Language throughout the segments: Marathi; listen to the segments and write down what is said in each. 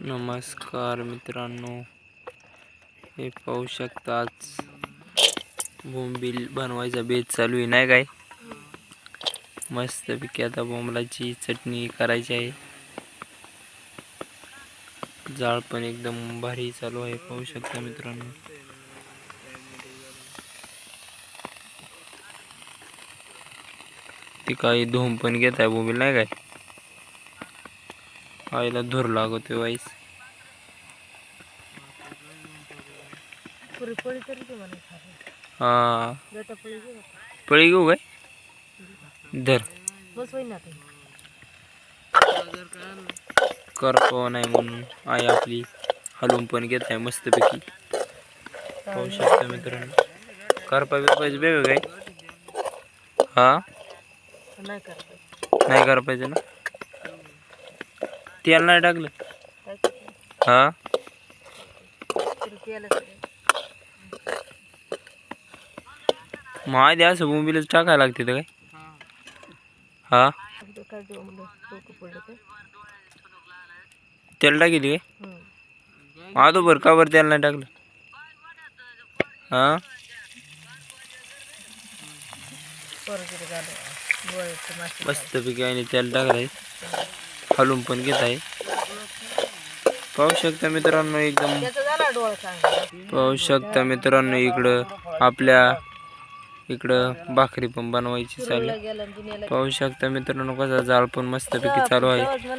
नमस्कार मित्रांनो हे पाहू शकताच बोंबील बनवायचा बेत चालू आहे नाही काय? मस्तपैकी आता बोंबलाची चटणी करायची आहे. जाळ पण एकदम भारी चालू आहे पाहू शकता मित्रांनो. ती काही धूम पण घेत आहे बोंबील नाही काय? आईला धूर लागतोय वाईस. पोळी हा. घेऊ काय? धर. बस होईन ना ते करपव नाही म्हणून. आई आपली हलवून पण घेत आहे मस्तपैकी. पाहू शकता मित्रांनो. करपा बिरपायचं बेग काय? हा? नाही करत. नाही करायचं ना? तेल नाही टाकलं. हा? माहिती असं मोबिलच टाकायला लागते तर काय? हा? काय तेल टाकिली काय? हम्म. आदो का बरं तेल नाही टाकलं. हा? मस्त पैकी मस्तपैकी आणि तेल आहे खालून पण घेत आहे. पाहू शकता मित्रांनो एकदम पाहू शकता मित्रांनो इकडं आपल्या इकडं भाकरी पण बनवायची चालू आहे. पाहू शकता मित्रांनो कसा जाळ पण मस्तपैकी चालू आहे.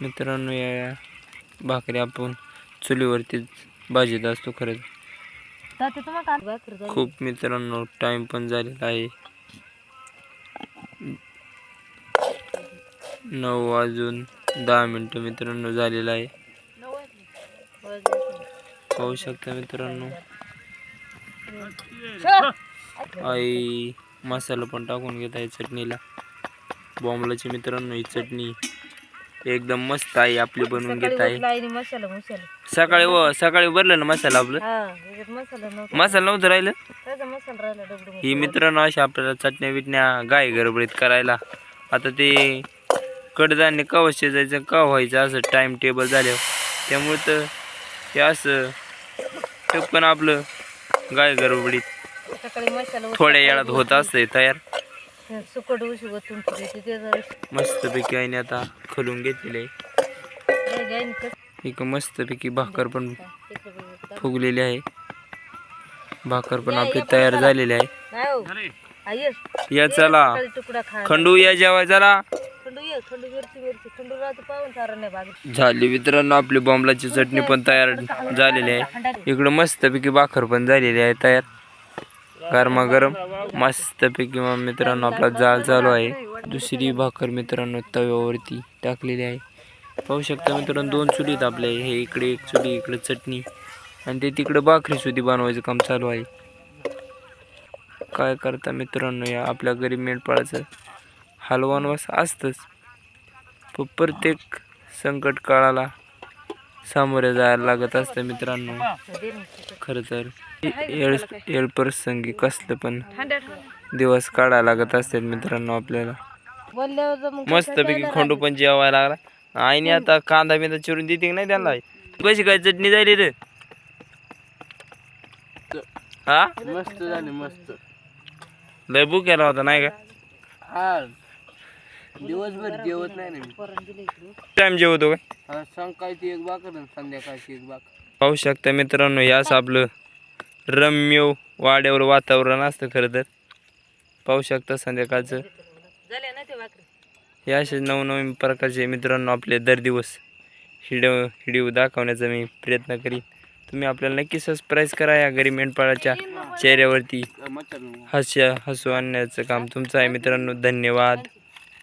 मित्रांनो या भाकरी आपण चुलीवरती भाजीत असतो खरंच खूप मित्रांनो टाइम पण झालेला आहे. नऊ वाजून दहा मिनटं मित्रांनो झालेला आहे. पाहू शकता मित्रांनो. आई मसाला पण टाकून घेत आहे चटणीला. बॉम्बलाची मित्रांनो ही चटणी एकदम मस्त आहे आपली बनवून घेत आहे. सकाळी व सकाळी भरलं ना मसाला आपलं? मसाला नव्हता. राहिलं? ही मित्रांनो अशा आपल्याला चटण्या बिटण्या गाय गडबडीत करायला. आता ते कडधान्य कवा शिजायचं का व्हायचं असं टाइम टेबल झाल्यावर. त्यामुळे तर हे असं टपकन आपलं गाय मसाला थोड्या वेळात होत असते तयार. सुकट त्याचा मस्तपैकी आईने आता खलून घेतलेले एक मस्तपैकी भाकर पण. फुगलेली आहे. भाकर पण आपली तयार झालेली आहे. हो. ये. चला. खंडू या जेवाय चला. मिरची मिरची पाहून नाही बाग झाली मित्रांनो आपली बॉम्बलाची चटणी पण तयार झालेली आहे. इकडं मस्तपैकी भाकर पण झालेली आहे तयार. गरमागरम मस्तपैकी मग मित्रांनो आपला जाळ चालू आहे. दुसरी भाकर मित्रांनो तव्यावरती टाकलेली आहे. पाहू शकता मित्रांनो दोन चुलीत आपल्या. हे इकडे एक चुली इकडे चटणी. आणि ते तिकडे भाकरी सुधी बनवायचं काम चालू आहे. काय करता मित्रांनो या आपल्या गरीब मेंढपाळाचं? हलवानवास असतंच. प्रत्येक संकट काळाला सामोरे जायला लागत असतं मित्रांनो. खरं तर येळ येळ प्रसंगी कसलं पण दिवस काढायला लागत असतात मित्रांनो आपल्याला. मस्तपैकी खंडू पण जेवायला लागला. आईने आता कांदा बिंदा चिरून देते की नाही त्याला कशी काय चटणी झाली रे? हा? मस्त झाले मस्त. लय बुक केला होता नाही का? हा. दिवसभर जेवत नाही ना मी. पोरांनी दिलं इकडं. टाइम जेवतो काय हा, सकाळची एक बाकर आणि संध्याकाळची एक बाकर पाहू शकता मित्रांनो याच आपलं रम्य वाड्यावर वातावरण असतं खरं तर. पाहू शकता संध्याकाळचं. झाल्या ना ते भाकरी हे असे नवनवीन प्रकारचे मित्रांनो आपले दर दिवस हिडिओ हिडिओ दाखवण्याचा मी प्रयत्न करीन. तुम्ही आपल्याला नक्की सबस्क्राईब करा या गरीब मेंढपाळाच्या चेहऱ्यावरती. मच्छर हास्य हसू आणण्याचं काम तुमचं आहे मित्रांनो. धन्यवाद.